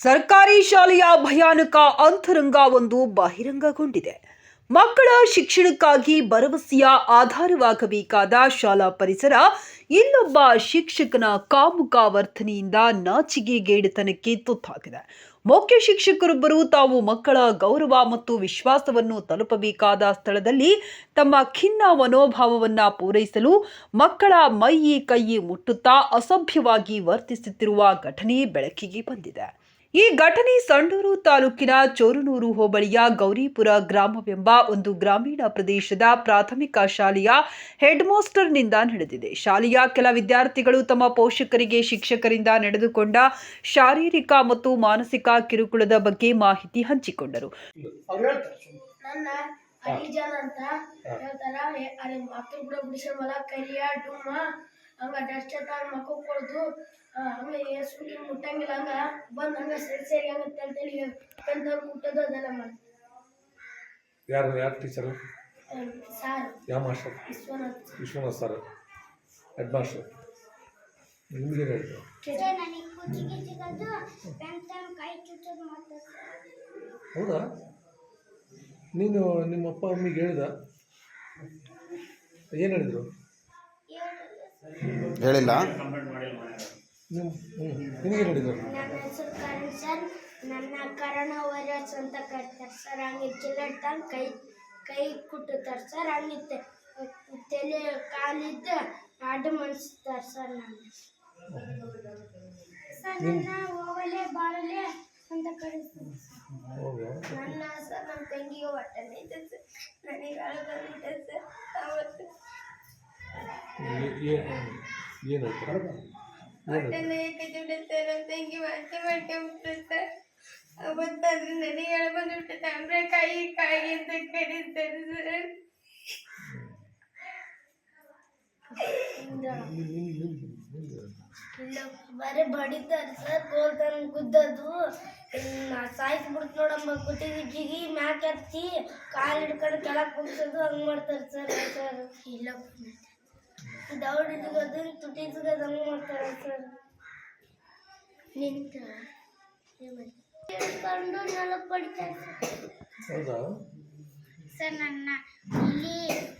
ಸರ್ಕಾರಿ ಶಾಲೆಯ ಭಯಾನಕ ಅಂತರಂಗ ಒಂದು ಬಹಿರಂಗಗೊಂಡಿದೆ. ಮಕ್ಕಳ ಶಿಕ್ಷಣಕ್ಕಾಗಿ ಭರವಸೆಯ ಆಧಾರವಾಗಬೇಕಾದ ಶಾಲಾ ಪರಿಸರ ಇನ್ನೊಬ್ಬ ಶಿಕ್ಷಕನ ಕಾಮುಕ ವರ್ತನೆಯಿಂದ ನಾಚಿಕೆಗೇಡಿತನಕ್ಕೆ ತುತ್ತಾಗಿದೆ. ಮುಖ್ಯ ಶಿಕ್ಷಕರೊಬ್ಬರು ತಾವು ಮಕ್ಕಳ ಗೌರವ ಮತ್ತು ವಿಶ್ವಾಸವನ್ನು ತಲುಪಬೇಕಾದ ಸ್ಥಳದಲ್ಲಿ ತಮ್ಮ ಖಿನ್ನ ಮನೋಭಾವವನ್ನು ಪೂರೈಸಲು ಮಕ್ಕಳ ಮೈ ಕೈ ಮುಟ್ಟುತ್ತಾ ಅಸಭ್ಯವಾಗಿ ವರ್ತಿಸುತ್ತಿರುವ ಘಟನೆ ಬೆಳಕಿಗೆ ಬಂದಿದೆ. ಈ ಘಟನೆ ಸಂಡೂರು ತಾಲೂಕಿನ ಚೋರನೂರು ಹೋಬಳಿಯ ಗೌರಿಪುರ ಗ್ರಾಮವೆಂಬ ಒಂದು ಗ್ರಾಮೀಣ ಪ್ರದೇಶದ ಪ್ರಾಥಮಿಕ ಶಾಲೆಯ ಹೆಡ್ ಮಾಸ್ಟರ್ನಿಂದ ನಡೆದಿದೆ. ಶಾಲೆಯ ಕೆಲ ವಿದ್ಯಾರ್ಥಿಗಳು ತಮ್ಮ ಪೋಷಕರಿಗೆ, ಶಿಕ್ಷಕರಿಂದ ನಡೆದುಕೊಂಡ ಶಾರೀರಿಕ ಮತ್ತು ಮಾನಸಿಕ ಕಿರುಕುಳದ ಬಗ್ಗೆ ಮಾಹಿತಿ ಹಂಚಿಕೊಂಡರು. ಅಂತ ಮಕ್ಕಳು ಹಂಗ ಡಸ್ಟ್ ತಾಗ ಮಕ್ಕ ಕೊಡ್ದು ಹಂಗ ಸುಮ್ಮನೆ ಮುಟ್ಟಂಗಿಲ್ಲ ಹಂಗ ಬಂದು ಹಂಗ ಸರಿ ಸರಿ ಹಂಗ ತಲೆ ತಲೆ ಪೆಂತವ್ರು ಮುಟ್ಟೋದು ಅದೆಲ್ಲ ಮಾಡಿ ಯಾರು ಯಾರು ಟೀಚರು ಸಾರ್ ಯಾವ master? Vishwanath Vishwanath sir head master. ನಿಮ್ಗೆ ಹೇಳಿದ್ರು ಹೌದಾ? ನೀನು ನಿಮ್ಮ ಅಪ್ಪ ಅಮ್ಮಿಗೆ ಹೇಳಿದ? ಏನು ಹೇಳಿದ್ರು? ಹೇಳಿಲ್ಲ. ಹೇಳಿದ್ರು ನನ್ನ ಹೆಸರು ಕರಣ್ ಸರ್. ನನ್ನ ಕರಣ ವೈರಸ್ ಅಂತ ಕರಿತಾರೆ ಸರ್. ಹಂಗೆ ಚಿಲ್ಲಟ್ಟಂಗೆ ಕೈ ಕೈ ಕುಟ್ಟುತ್ತಾರೆ ಸರ್. ಹಂಗೆ ತಲೆ ಕಾಲಿದ್ದು ಆಡು ಮನ್ಸ್ತಾರೆ ಸರ್ ನನ್ನ. ಸರ್ ನನ್ನ ಹೋಗಲೆ ಬಾಳಲೆ ಅಂತ ಕರಿತೀನಿ ಹೌದಾ ನನ್ನ ಸರ್ ನನ್ನ ತಂಗಿಗೆ ಹೊಟ್ಟೆ ಇದೆ ಸರ್. ನನಗೆ ಅಳಬಂದಿದೆ ಸರ್. ಅವತ್ತು ಏನು ಅವತ್ತಾದ್ರೆ ನನಗೆ ಅಳಬಂದ್ಬಿಟ್ಟೆ ಅಂದ್ರೆ ಕೈ ಕಾಯಿ ಅಂತ ಕರೀತಾರೆ ಸರ್. ಇಲ್ಲ ಬರೀ ಬಡಿತಾರೆ ಸರ್ ಗೋಲ್ ತಂದು ಗುದ್ದದು ಸಾಯಿಸ್ಬಿಡ್ತು ಬಿಡ್ತು ನೋಡಮ್ಮ ಗುಟ್ಟಿಗಿಜ್ಜಿಗಿ ಮ್ಯಾಕ್ ಹತ್ತಿ ಕಾಲು ಹಿಡ್ಕೊಂಡು ಕೆಳಗೆ ಕುಗ್ಸೋದು ಹಂಗೆ ಮಾಡ್ತಾರೆ ಸರ್ ಸರ್. ಇಲ್ಲ ದೌಡ್ ಇದ್ಗದು ತುಟಿ ಇದ್ಗದು ಮಾಡ್ತಾರೆ ಸರ್. ನಿಂತ. ಹಿಡ್ಕೊಂಡು ನೆಲಕ್ಕೆ ಬಡಿತಾರೆ ಹೌದಾ? ಸರ್ ನನ್ನ ಇಲಿ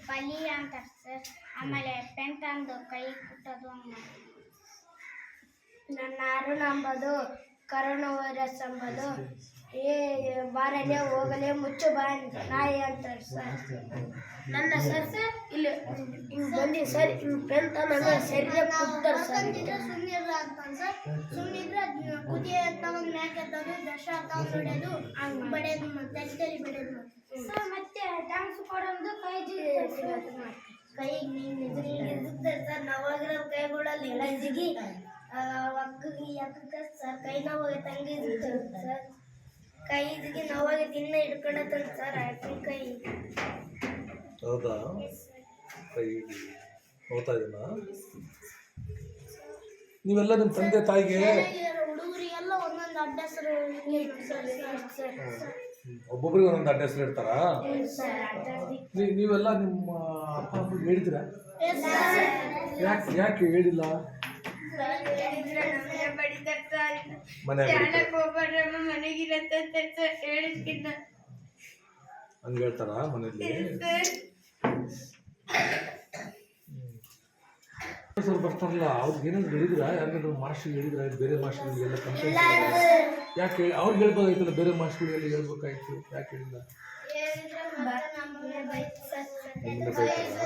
ಬಲಿ ಅಂತಾರೆ ಸರ್. ಆಮೇಲೆ ಪೆಂಟ್ ಅಂದು ಕೈ ಕುಟ್ಟೋದು ಹಂಗೆ. ನನ್ನ ಅರುಣ್ ಅಂಬೋದು ಕರೋನಾ ವೈರಸ್ ಅಂಬೋದು. ಏ ಬಾರಲೆ ಹೋಗಲೆ ಮುಚ್ಚು ಬಾ ನಾಯಿ ಅಂತ ಸರ್ ನನ್ನ ಸರ್ ಸರ್ ಇಲ್ಲಿ ಹಿಂಗ್ ಬಂದಿ ಸರ್ ಹಿಂಗ್ ಪೆಂತ ನನ್ನ ಕುಟ್ತಾರೆ ಸರ್ ಸುಮ್ಮನಿರ ಅಂತ ಸರ್ ಸುಮ್ಮನಿದ್ರೆ ಕುದಿ ತಗೊಂಡು ಮ್ಯಾಕೆ ತಗೊಂಡು ದಶ ತಗೊಂಡು ಹೊಡೆಯೋದು ಹಂಗೆ ಬಡಿಯೋದು ಮತ್ತೆ ತಲೆ ಬಡಿಯೋದು ಸರ್ ಮತ್ತೆ ಡ್ಯಾನ್ಸ್ ಕೊಡೋದು ಕೈ ಜಿಗಿಯೋದು ಕೈ ಸರ್ ನಾವಾಗಿರೋ ಕೈ ಬಿಡಲ್ಲ ಎಲ್ಲ ಜಿಗಿ ಒಕ್ಕಗಿ ಯಾಕಕ್ಕೆ ಸರ್ ಕೈ ನೋವು ತಂಗಿ ಸರ್. ಕೈ ಜಿಗಿ ನೋವಾಗಿ ತಿನ್ನ ಹಿಡ್ಕೊಂಡತ್ತಂತ ಸರ್ ಅಕ್ಕನ ಕೈ. ಹೌದಾ? ಕೈ ಹೋಗ್ತಾ ಇದೀನಾ? ನೀವೆಲ್ಲ ನಿಮ್ಮ ತಂದೆ ತಾಯಿಗೆ ಹುಡುಗರಿಗೆಲ್ಲ ಒಂದೊಂದು ಅಡ್ಡ ಹೆಸರು ಸರ್ ಒಬ್ಬೊಬ್ರಿಗೆ ಒಂದೊಂದು ಅಡ್ಡ ಹೆಸರು ಇಡ್ತಾರಾ? ನೀವೆಲ್ಲ ನಿಮ್ಮ ಅಪ್ಪ ಅಮ್ಮ ಹೇಳಿದ್ದೀರಾ? ಯಾಕೆ ಯಾಕೆ ಹೇಳಿಲ್ಲ? ಮನೆ ಹಂಗೆ ಹೇಳ್ತಾರಾ ಮನೇಲಿ ಸರ್ ಬರ್ತಾರಲ್ಲ ಅವ್ರಿಗೆ ಏನಾದ್ರು ಹೇಳಿದ್ರ? ಯಾರಿಗಾದ್ರು ಮಾಸ್ಟರ್ ಹೇಳಿದ್ರ? ಬೇರೆ ಮಾಸ್ಟರ್ಗಳಿಗೆಲ್ಲ ಕಂಪ್ಲೇಂಟ್ ಯಾಕೆ? ಅವ್ರಿಗೆ ಹೇಳ್ಬೋದಾಯ್ತಲ್ಲ ಬೇರೆ ಮಾಸ್ಟರ್ಗಳಿಗೆಲ್ಲ ಹೇಳ್ಬೇಕಾಯ್ತು. ಯಾಕೆ ಹೇಳಿಲ್ಲ? ನಿಮ್ಮನ್ನ ಬೈತಾರಾ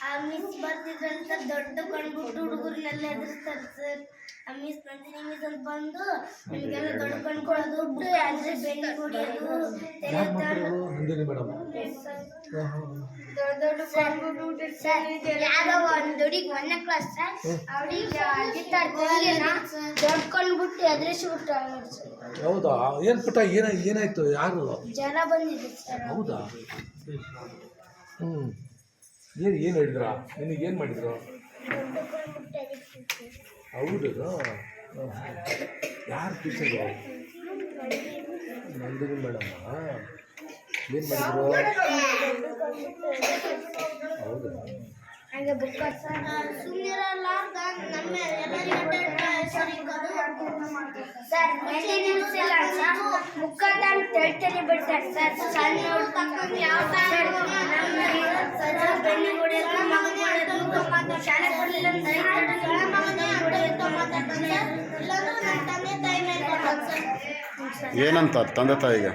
ಆ ಮಿಸ್ ಬರ್ತಿದ್ರಂತ ದೊಡ್ಡ ಕಣ್ಬಿಟ್ಟು ಹುಡುಗರನ್ನೆಲ್ಲ ಎದುರಿಸ್ತಾರೆ ಸರ್ ಆ ಮಿಸ್ ನಂದಿನಿ ಮಿಸ್ ಅಂತ ಬಂದು ನಿಮಗೆಲ್ಲ ದೊಡ್ಡ ಕಣ್ಕೊಳ್ಳೋದು ದುಡ್ಡು ಅಂದ್ರೆ ಬೆಣ್ಣೆ ಕುಡಿಯೋದು ತಲೆ ಯಾರು ಒಂದು ಒಂದನೇ ಕ್ಲಾಸ್ ಸರ್ ಅವಳಿಗೆ ದೊಡ್ಡ ಹೌದಾ? ಏನು ಪುಟ್ಟ ಏನ ಏನಾಯ್ತು? ಯಾರು? ಜನ ಬಂದಿದೆ ಸರ್ ಹೌದಾ? ಹ್ಞೂ ಏನು ಏನು ಹೇಳಿದ್ರ ನಿನಗೆ ಏನು ಮಾಡಿದ್ರು ಹೌದು ಯಾರು ಟೀಚರ್ ನಂದಿನಿ ಮೇಡಮ್ ಏನು ಮಾಡಿದ್ರು ಹೌದು ಹಂಗೆ ಬುಕ್ ಸರ್ ಸುಮ್ಮನಿರಲ್ಲ ನಮ್ಮ ಎಲ್ಲರಿಗೂ ಸರ್ ಮುಖ ತಂದು ತಲೆ ತಲೆ ಬಿಡ್ತಾರೆ ಸರ್ ಸಣ್ಣ ಬೆನ್ನಿ ಹೊಡೆಯೋದು ಮಗ ಹೊಡೆಯೋದು ಶಾಲೆ ಕೊಡಲಿಲ್ಲ ಅಂದ್ರೆ ತಂದೆ ತಾಯಿ ಮೇಲೆ ಕೊಡ್ತಾರೆ ಸರ್ ಏನಂತ ತಂದೆ ತಾಯಿಗೆ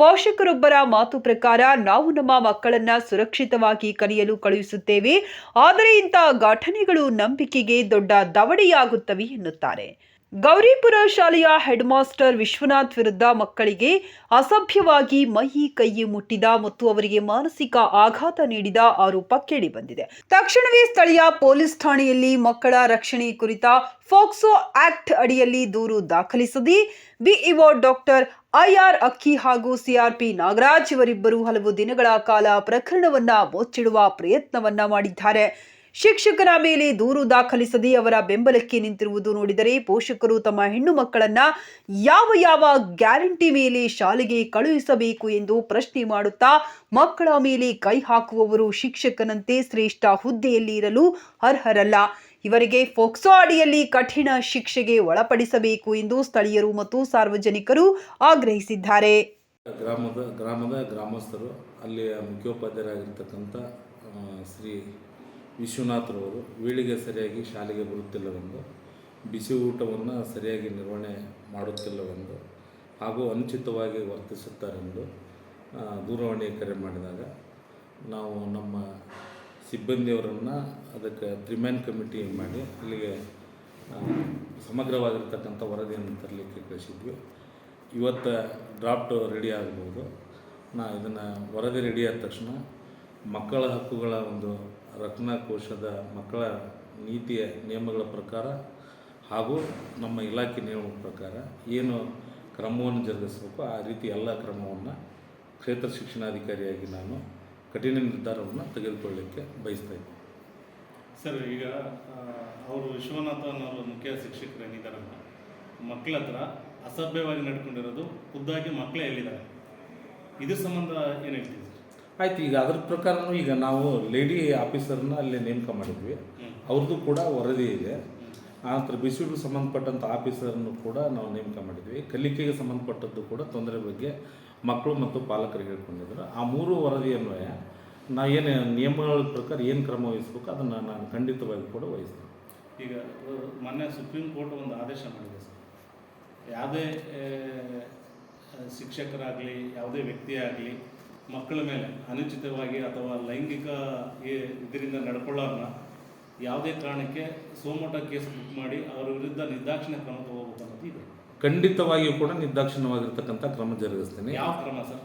ಪೋಷಕರೊಬ್ಬರ ಮಾತು ಪ್ರಕಾರ ನಾವು ನಮ್ಮ ಮಕ್ಕಳನ್ನ ಸುರಕ್ಷಿತವಾಗಿ ಕಲಿಯಲು ಕಳುಹಿಸುತ್ತೇವೆ. ಆದರೆ ಇಂಥ ಘಟನೆಗಳು ನಂಬಿಕೆಗೆ ದೊಡ್ಡ ದವಡೆಯಾಗುತ್ತವೆ ಎನ್ನುತ್ತಾರೆ. ಗೌರಿಪುರ ಶಾಲೆಯ ಹೆಡ್ ಮಾಸ್ಟರ್ ವಿಶ್ವನಾಥ್ ವಿರುದ್ಧ ಮಕ್ಕಳಿಗೆ ಅಸಭ್ಯವಾಗಿ ಮಹಿ ಕೈ ಮುಟ್ಟಿದ ಮತ್ತು ಅವರಿಗೆ ಮಾನಸಿಕ ಆಘಾತ ನೀಡಿದ ಆರೋಪ ಕೇಳಿಬಂದಿದೆ. ತಕ್ಷಣವೇ ಸ್ಥಳೀಯ ಪೊಲೀಸ್ ಠಾಣೆಯಲ್ಲಿ ಮಕ್ಕಳ ರಕ್ಷಣೆ ಕುರಿತ ಫೋಕ್ಸೋ ಆಕ್ಟ್ ಅಡಿಯಲ್ಲಿ ದೂರು ದಾಖಲಿಸದಿ. ಬಿಇಒ ಡಾಕ್ಟರ್ ಐಆರ್ ಅಕ್ಕಿ ಹಾಗೂ ಸಿಆರ್ಪಿ ನಾಗರಾಜ್ ಇವರಿಬ್ಬರು ಹಲವು ದಿನಗಳ ಕಾಲ ಪ್ರಕರಣವನ್ನ ಮುಚ್ಚಿಡುವ ಪ್ರಯತ್ನವನ್ನ ಮಾಡಿದ್ದಾರೆ. ಶಿಕ್ಷಕನ ಮೇಲೆ ದೂರು ದಾಖಲಿಸದೆ ಅವರ ಬೆಂಬಲಕ್ಕೆ ನಿಂತಿರುವುದು ನೋಡಿದರೆ ಪೋಷಕರು ತಮ್ಮ ಹೆಣ್ಣು ಮಕ್ಕಳನ್ನ ಯಾವ ಯಾವ ಗ್ಯಾರಂಟಿ ಮೇಲೆ ಶಾಲೆಗೆ ಕಳುಹಿಸಬೇಕು ಎಂದು ಪ್ರಶ್ನೆ ಮಾಡುತ್ತಾ ಮಕ್ಕಳ ಮೇಲೆ ಕೈ ಹಾಕುವವರು ಶಿಕ್ಷಕನಂತೆ ಶ್ರೇಷ್ಠ ಹುದ್ದೆಯಲ್ಲಿ ಇರಲು ಅರ್ಹರಲ್ಲ. ಇವರಿಗೆ ಫೋಕ್ಸೋ ಅಡಿಯಲ್ಲಿ ಕಠಿಣ ಶಿಕ್ಷೆಗೆ ಒಳಪಡಿಸಬೇಕು ಎಂದು ಸ್ಥಳೀಯರು ಮತ್ತು ಸಾರ್ವಜನಿಕರು ಆಗ್ರಹಿಸಿದ್ದಾರೆ. ಗ್ರಾಮದ ಗ್ರಾಮಸ್ಥರು, ಅಲ್ಲಿಯ ಮುಖ್ಯೋಪಾಧ್ಯಾಯರಾಗಿರ್ತಕ್ಕಂಥ ಶ್ರೀ ವಿಶ್ವನಾಥ್ರವರು ವೀಳಿಗೆ ಸರಿಯಾಗಿ ಶಾಲೆಗೆ ಬರುತ್ತಿಲ್ಲವೆಂದು, ಬಿಸಿ ಊಟವನ್ನು ಸರಿಯಾಗಿ ನಿರ್ವಹಣೆ ಮಾಡುತ್ತಿಲ್ಲವೆಂದು ಹಾಗೂ ಅನುಚಿತವಾಗಿ ವರ್ತಿಸುತ್ತಾರೆಂದು ದೂರವಾಣಿ ಕರೆ ಮಾಡಿದಾಗ, ನಾವು ನಮ್ಮ ಸಿಬ್ಬಂದಿಯವರನ್ನು ಅದಕ್ಕೆ ತ್ರಿಮ್ಯಾನ್ ಕಮಿಟಿ ಮಾಡಿ ಅಲ್ಲಿಗೆ ಸಮಗ್ರವಾಗಿರ್ತಕ್ಕಂಥ ವರದಿಯನ್ನು ತರಲಿಕ್ಕೆ ಕಳಿಸಿದ್ವಿ. ಇವತ್ತು ಡ್ರಾಫ್ಟ್ ರೆಡಿ ಆಗ್ಬೋದು. ನಾ ಇದನ್ನು ವರದಿ ರೆಡಿ ಆದ ತಕ್ಷಣ ಮಕ್ಕಳ ಹಕ್ಕುಗಳ ಒಂದು ರಕ್ಷಣಾ ಕೋಶದ ಮಕ್ಕಳ ನೀತಿಯ ನಿಯಮಗಳ ಪ್ರಕಾರ ಹಾಗೂ ನಮ್ಮ ಇಲಾಖೆ ನಿಯಮಗಳ ಪ್ರಕಾರ ಏನು ಕ್ರಮವನ್ನು ಜರುಗಿಸಬೇಕು, ಆ ರೀತಿ ಎಲ್ಲ ಕ್ರಮವನ್ನು ಕ್ಷೇತ್ರ ಶಿಕ್ಷಣಾಧಿಕಾರಿಯಾಗಿ ನಾನು ಕಠಿಣ ನಿರ್ಧಾರವನ್ನು ತೆಗೆದುಕೊಳ್ಳಲಿಕ್ಕೆ ಬಯಸ್ತಾ ಇದ್ದೀನಿ. ಸರ್, ಈಗ ಅವರು ವಿಶ್ವನಾಥನ್ ಅವರು ಮುಖ್ಯ ಶಿಕ್ಷಕರೇನಿದ್ದಾರಲ್ಲ ಮಕ್ಕಳ ಹತ್ರ ಅಸಭ್ಯವಾಗಿ ನಡ್ಕೊಂಡಿರೋದು ಖುದ್ದಾಗಿ ಮಕ್ಕಳೇ ಎಲ್ಲಿದ್ದಾರೆ? ಇದ್ರ ಸಂಬಂಧ ಏನು ಹೇಳ್ತೀವಿ ಆಯ್ತು, ಈಗ ಅದ್ರ ಪ್ರಕಾರನೂ ಈಗ ನಾವು ಲೇಡಿ ಆಫೀಸರ್ನ ಅಲ್ಲಿ ನೇಮಕ ಮಾಡಿದ್ವಿ. ಅವ್ರದ್ದು ಕೂಡ ವರದಿ ಇದೆ. ಆ ನಂತರ ಸಂಬಂಧಪಟ್ಟಂಥ ಆಫೀಸರನ್ನು ಕೂಡ ನಾವು ನೇಮಕ ಮಾಡಿದ್ವಿ. ಕಲಿಕೆಗೆ ಸಂಬಂಧಪಟ್ಟದ್ದು ಕೂಡ ತೊಂದರೆ ಬಗ್ಗೆ ಮಕ್ಕಳು ಮತ್ತು ಪಾಲಕರು ಹೇಳ್ಕೊಂಡಿದ್ರು. ಆ ಮೂರು ವರದಿ ಅನ್ವಯ ನಾ ಏನು ನಿಯಮಗಳ ಪ್ರಕಾರ ಏನು ಕ್ರಮ ವಹಿಸ್ಬೇಕು ಅದನ್ನು ನಾನು ಖಂಡಿತವಾಗಿ ಕೂಡ ವಹಿಸ್ತೀನಿ. ಈಗ ಮೊನ್ನೆ ಸುಪ್ರೀಂ ಕೋರ್ಟ್ ಒಂದು ಆದೇಶ ಮಾಡಿದೆ ಸರ್. ಯಾವುದೇ ಶಿಕ್ಷಕರಾಗಲಿ, ಯಾವುದೇ ವ್ಯಕ್ತಿ ಆಗಲಿ ಮಕ್ಕಳ ಮೇಲೆ ಅನುಚಿತವಾಗಿ ಅಥವಾ ಲೈಂಗಿಕ ಇದರಿಂದ ನಡ್ಕೊಳ್ಳೋರನ್ನ ಯಾವುದೇ ಕಾರಣಕ್ಕೆ ಸೋಮೋಟ ಕೇಸ್ ಬುಕ್ ಮಾಡಿ ಅವರ ವಿರುದ್ಧ ನಿರ್ದಾಕ್ಷಿಣ್ಯ ಕ್ರಮ ತಗೋಬೇಕು ಅನ್ನೋದು ಇದೆ. ಖಂಡಿತವಾಗಿಯೂ ಕೂಡ ನಿರ್ದಾಕ್ಷಿಣ್ಯವಾಗಿರ್ತಕ್ಕಂಥ ಕ್ರಮ ಜರುಗಿಸ್ತೀನಿ. ಯಾವ ಕ್ರಮ ಸರ್?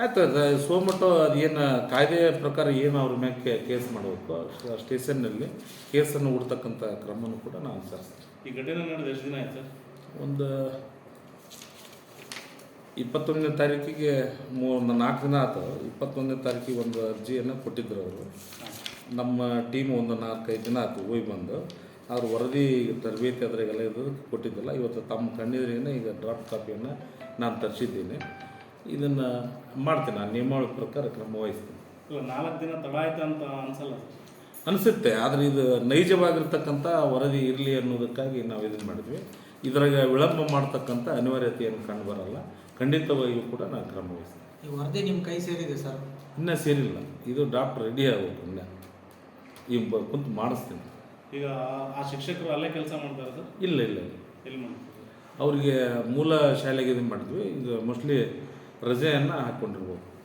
ಆಯ್ತು ಅದು ಸೋಮಟ್ಟು ಅದೇನು ಕಾಯ್ದೆಯ ಪ್ರಕಾರ ಏನು ಅವ್ರ ಮೇಲೆ ಕೇಸ್ ಮಾಡಬೇಕು ಆ ಸ್ಟೇಷನ್ನಲ್ಲಿ ಕೇಸನ್ನು ಹುಡ್ತಕ್ಕಂಥ ಕ್ರಮನೂ ಕೂಡ ನಾನು ಅನುಸರಿಸ್ತೀನಿ. ಈ ಘಟನೆ ನಡೆದು ಎಷ್ಟು ದಿನ ಆಯ್ತು ಸರ್? ಒಂದು ಇಪ್ಪತ್ತೊಂದನೇ ತಾರೀಕಿಗೆ ಮೂ ಒಂದು ನಾಲ್ಕು ದಿನ ಆಯ್ತು ಇಪ್ಪತ್ತೊಂದನೇ ತಾರೀಕಿಗೆ ಒಂದು ಅರ್ಜಿಯನ್ನು ಕೊಟ್ಟಿದ್ದರು ಅವರು. ನಮ್ಮ ಟೀಮ್ ಒಂದು ನಾಲ್ಕೈದು ದಿನ ಆಯ್ತು ಹೋಗಿ ಬಂದು. ಅವರು ವರದಿ ತರಬೇತಿ ಅದ್ರಾಗೆಲ್ಲ ಇದು ಕೊಟ್ಟಿದ್ದಲ್ಲ ಇವತ್ತು ತಮ್ಮ ಕಣ್ಣೆದುರಿಗೇನೆ ಈಗ ಡ್ರಾಫ್ಟ್ ಕಾಪಿಯನ್ನು ನಾನು ತರಿಸಿದ್ದೀನಿ. ಇದನ್ನು ಮಾಡ್ತೀನಿ ನಾನು ನಿಯಮಾವಳಿ ಪ್ರಕಾರ ಕ್ರಮ ವಹಿಸ್ತೀನಿ. ಇಲ್ಲ ನಾಲ್ಕು ದಿನ ತಡಾಯ್ತು ಅಂತ ಅನ್ಸಲ್ಲ ಅನಿಸುತ್ತೆ ಆದರೆ ಇದು ನೈಜವಾಗಿರ್ತಕ್ಕಂಥ ವರದಿ ಇರಲಿ ಅನ್ನೋದಕ್ಕಾಗಿ ನಾವು ಇದನ್ನು ಮಾಡಿದ್ವಿ. ಇದರಾಗ ವಿಳಂಬ ಮಾಡ್ತಕ್ಕಂಥ ಅನಿವಾರ್ಯತೆಯನ್ನು ಕಂಡು ಬರಲ್ಲ. ಖಂಡಿತವಾಗಿಯೂ ಕೂಡ ನಾನು ಕ್ರಮ ವಹಿಸ್ತೀನಿ. ಈ ವರದಿ ನಿಮ್ಮ ಕೈ ಸೇರಿದೆ ಸರ್. ಇನ್ನೂ ಸೇರಿಲ್ಲ. ಇದು ಡಾಕ್ಟರ್ ರೆಡಿ ಆಗಬೇಕು ಇನ್ನೂ ಈ ಬ ಕುಂತು ಮಾಡಿಸ್ತೀನಿ. ಈಗ ಆ- ಶಿಕ್ಷಕರು ಅಲ್ಲೇ ಕೆಲಸ ಮಾಡ್ತಾರೆ ಸರ್ ಇಲ್ಲ ಇಲ್ಲ ಇಲ್ಲ. ಎಲ್ಲಿ ಮಾಡ್ತಾರೆ ಅವರಿಗೆ ಮೂಲ ಶಾಲೆಗೆ ಇದನ್ನು ಮಾಡಿದ್ವಿ. ಈಗ ಮೋಸ್ಟ್ಲಿ ರಜೆಯನ್ನು ಹಾಕ್ಕೊಂಡಿರ್ಬೋದು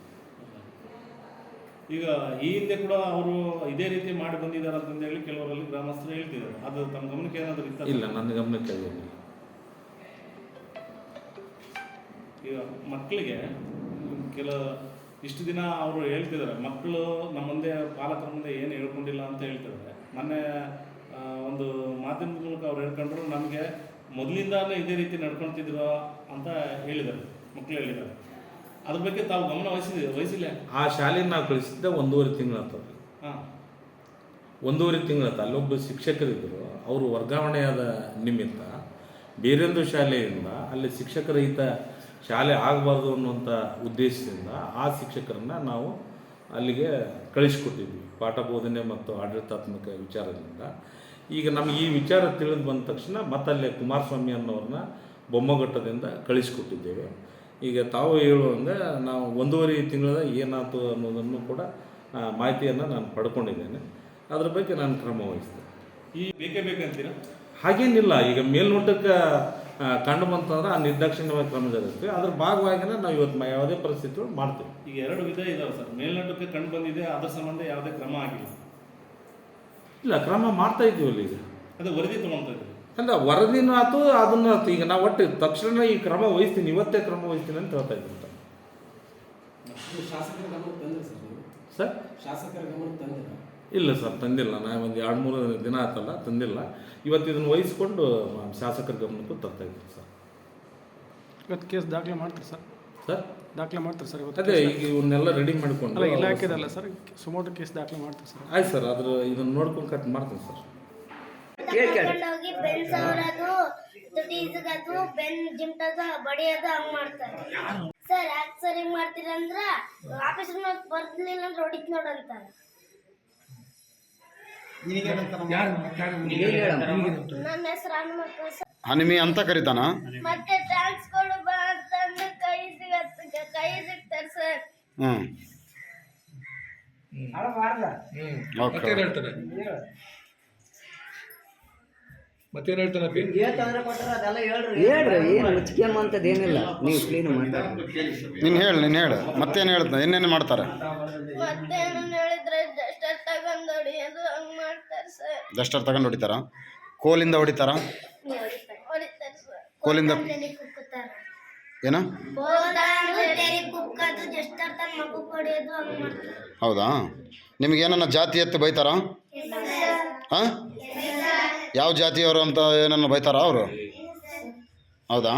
ಈಗ ಈ ಹಿಂದೆ ಕೂಡ ಅವರು ಇದೇ ರೀತಿ ಮಾಡಿ ಬಂದಿದ್ದಾರೆ ಅಂತಂದೇಳಿ ಕೆಲವರಲ್ಲಿ ಗ್ರಾಮಸ್ಥರು ಹೇಳ್ತಿದ್ದಾರೆ. ಅದು ತಮ್ಮ ಗಮನಕ್ಕೆ ಏನಾದರೂ ಇತ್ತ? ಇಲ್ಲ ನನ್ನ ಗಮನಕ್ಕೆ ಆಗಿಲ್ಲ ಈಗ ಮಕ್ಕಳಿಗೆ ಕೆಲ ಇಷ್ಟು ದಿನ ಅವರು ಹೇಳ್ತಿದ್ದಾರೆ ಮಕ್ಕಳು ನಮ್ಮ ಮುಂದೆ ಪಾಲಕರ ಮುಂದೆ ಏನು ಹೇಳ್ಕೊಂಡಿಲ್ಲ ಅಂತ ಹೇಳ್ತಿದ್ದಾರೆ. ಮೊನ್ನೆ ಒಂದು ಮಾಧ್ಯಮದ ಮೂಲಕ ಅವ್ರು ಹೇಳ್ಕೊಂಡ್ರು ನಮಗೆ ಮೊದಲಿಂದಾನೇ ಇದೇ ರೀತಿ ನಡ್ಕೊಳ್ತಿದ್ರು ಅಂತ ಹೇಳಿದ್ದಾರೆ ಮಕ್ಕಳು ಹೇಳಿದ್ದಾರೆ. ಅದ್ರ ಬಗ್ಗೆ ತಾವು ಗಮನ ವಹಿಸಿದ ವಹಿಸಿಲ್ಲ? ಆ ಶಾಲೆಗೆ ನಾವು ಕಳಿಸಿದ್ದೆ ಒಂದೂವರೆ ತಿಂಗಳ ಹಾಂ. ಒಂದೂವರೆ ತಿಂಗಳ ಅಲ್ಲೊಬ್ಬ ಶಿಕ್ಷಕರಿದ್ದರು. ಅವರು ವರ್ಗಾವಣೆಯಾದ ನಿಮಿತ್ತ ಬೇರೆಂದು ಶಾಲೆಯಿಂದ ಅಲ್ಲಿ ಶಿಕ್ಷಕರಹಿತ ಶಾಲೆ ಆಗಬಾರ್ದು ಅನ್ನುವಂಥ ಉದ್ದೇಶದಿಂದ ಆ ಶಿಕ್ಷಕರನ್ನ ನಾವು ಅಲ್ಲಿಗೆ ಕಳಿಸ್ಕೊಟ್ಟಿದ್ವಿ. ಪಾಠ ಬೋಧನೆ ಮತ್ತು ಆಡಳಿತಾತ್ಮಕ ವಿಚಾರದಿಂದ. ಈಗ ನಮಗೆ ಈ ವಿಚಾರ ತಿಳಿದು ಬಂದ ತಕ್ಷಣ ಮತ್ತಲ್ಲೇ ಕುಮಾರಸ್ವಾಮಿ ಅನ್ನೋರನ್ನ ಬೊಮ್ಮಘಟ್ಟದಿಂದ ಕಳಿಸ್ಕೊಟ್ಟಿದ್ದೇವೆ. ಈಗ ತಾವು ಹೇಳುವಂಗೆ ನಾವು ಒಂದೂವರೆ ತಿಂಗಳ ಏನಾಯ್ತು ಅನ್ನೋದನ್ನು ಕೂಡ ಮಾಹಿತಿಯನ್ನು ನಾನು ಪಡ್ಕೊಂಡಿದ್ದೇನೆ. ಅದ್ರ ಬಗ್ಗೆ ನಾನು ಕ್ರಮ ವಹಿಸ್ತೇನೆ. ಈ ಬೇಕೇ ಬೇಕಂತೀರಾ? ಹಾಗೇನಿಲ್ಲ. ಈಗ ಮೇಲ್ನೋಟಕ್ಕೆ ಕಂಡು ಬಂತಂದ್ರೆ ಆ ನಿರ್ದಾಕ್ಷಿಣ್ಯವಾಗಿ ಕ್ರಮ ಜರುಗಿಸ್ತೀವಿ ಅದ್ರ ಭಾಗವಾಗಿನೇ ನಾವು ಇವತ್ತು ಮ- ಯಾವುದೇ ಪರಿಸ್ಥಿತಿ ಮಾಡ್ತೀವಿ. ಈಗ ಎರಡು ವಿಧ ಇದಾವೆ ಸರ್. ಮೇಲ್ನೋಟಕ್ಕೆ ಕಂಡು ಬಂದಿದೆ ಅದರ ಸಂಬಂಧ ಯಾವುದೇ ಕ್ರಮ ಆಗಿಲ್ಲ. ಇಲ್ಲ ಕ್ರಮ ಮಾಡ್ತಾ ಇದ್ದೀವಲ್ಲ ಈಗ. ಅದು ವರದಿ ತೊಗೊಳ್ತಾ ಇದ್ದೀವಿ. ಅಲ್ಲ ವರದಿನೂ ಆಯ್ತು ಅದನ್ನ ಆಯ್ತು ಈಗ ನಾವು ಒಟ್ಟು ತಕ್ಷಣ ಈ ಕ್ರಮ ವಹಿಸ್ತೀನಿ ಇವತ್ತೇ ಕ್ರಮ ವಹಿಸ್ತೀನಿ ಅಂತ ಹೇಳ್ತಾ ಇದ್ದೀನಿ ಸರ್. ಶಾಸಕರ ಗಮನ ತಂದ್ರೆ ಇಲ್ಲ ಸರ್ ತಂದಿಲ್ಲ. ನಾ ಒಂದು ಎರಡು ಮೂರು ದಿನ ಆಯ್ತಲ್ಲ ತಂದಿಲ್ಲ. ಇವತ್ತು ಇದನ್ನು ವಹಿಸ್ಕೊಂಡು ಆ, ಶಾಸಕರ ಗಮನಕ್ಕೂ ತರ್ತಾ ಇದ್ದೀನಿ ಸರ್. ಇವತ್ತು ಕೇಸ್ ದಾಖಲೆ ಮಾಡ್ತಾರೆ ಸರ್? ಸರ್? ದಾಖಲೆ ಮಾಡ್ತಾರೆ ಸರ್ ಇವತ್ತು ಅದೇ ಈಗ ಇವನ್ನೆಲ್ಲ ರೆಡಿ ಮಾಡಿಕೊಂಡು ಇಲಾಖೆದಲ್ಲ ಸರ್. ಸುಮಾರು ಕೇಸ್ ದಾಖಲೆ ಮಾಡ್ತಾರೆ ಸರ್? ಆಯ್ತು ಸರ್ ಅದ್ರ ಇದನ್ನ ನೋಡ್ಕೊಂಡು ಕಟ್ ಮಾಡ್ತೀನಿ ಸರ್. ಹೋಗಿ ಬೆನ್ ಸವರೋದು ತುಟಿ ಇಸ್ಕೋದು ಬೆನ್ ಜಿಮ್ಟೋದು ಬಡಿಯೋದು ಹಂಗ್ ಮಾಡ್ತಾರೆ. ಸರ್ ಯಾಕೆ ಸರ್ ಹಿಂಗ್ ಮಾಡ್ತೀರಂದ್ರ ಆಫೀಸ್ ಬರ್ಲಿಲ್ಲ ಅಂದ್ರೆ ಹೊಡಿತ್ ನೋಡಂತಾರೆ ನನ್ನ ಹೆಸರು ಹನುಮಕ್ಕ ಸರ್ ಹನಿಮಿ ಅಂತ ಕರಿತಾನ? ಮತ್ತೆ ಟ್ಯಾಕ್ಸ್ ಕೊಡು ಬಾ ಅಂತಂದು ಕೈ ಸಿಗತ್ತ ಕೈ ಸಿಗ್ತಾರೆ ಸರ್. ಹ್ಞೂ ಓಕೆ ಮತ್ತೇನು ಹೇಳ್ತಾನೆ? ಹೇಳ್ರಿ. ಏನು ಮುಚ್ಕೊಂಬಂಥದ್ದು ಏನಿಲ್ಲ. ನೀವು ಕ್ಲೀನ್ ಮಾತಾಡಿ ನೀನು ಹೇಳು ನೀನು ಹೇಳು. ಮತ್ತೇನು ಹೇಳ್ತಾನೆ? ಏನೇನು ಮಾಡ್ತಾರೆ? ಮತ್ತೇನು ತಗೊಂಡ್ ಹೊಡಿಯೋದು ಹಂಗ್ ಮಾಡ್ತಾರೆ ಸರ್. ಡಸ್ಟರ್ ತಗೊಂಡು ಹೊಡಿತಾರ? ಕೋಲಿಂದ ಹೊಡಿತಾರ? ಹೊಡಿತಾರೆ ಸರ್. ಕೋಲಿಂದ ಏನ? ಹೌದಾ? ಕುಕ್ಕದು ಏನನ್ನ ಜಾತಿ ಎತ್ತು ಬೈತಾರ? ಹಾಂ? ಯಾವ ಜಾತಿಯವರು ಅಂತ ಏನನ್ನ ಬೈತಾರ ಅವರು? ಹೌದಾ?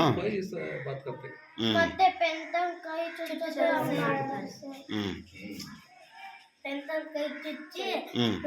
ಹ್ಞೂ ಹ್ಞೂ ಹ್ಮ್.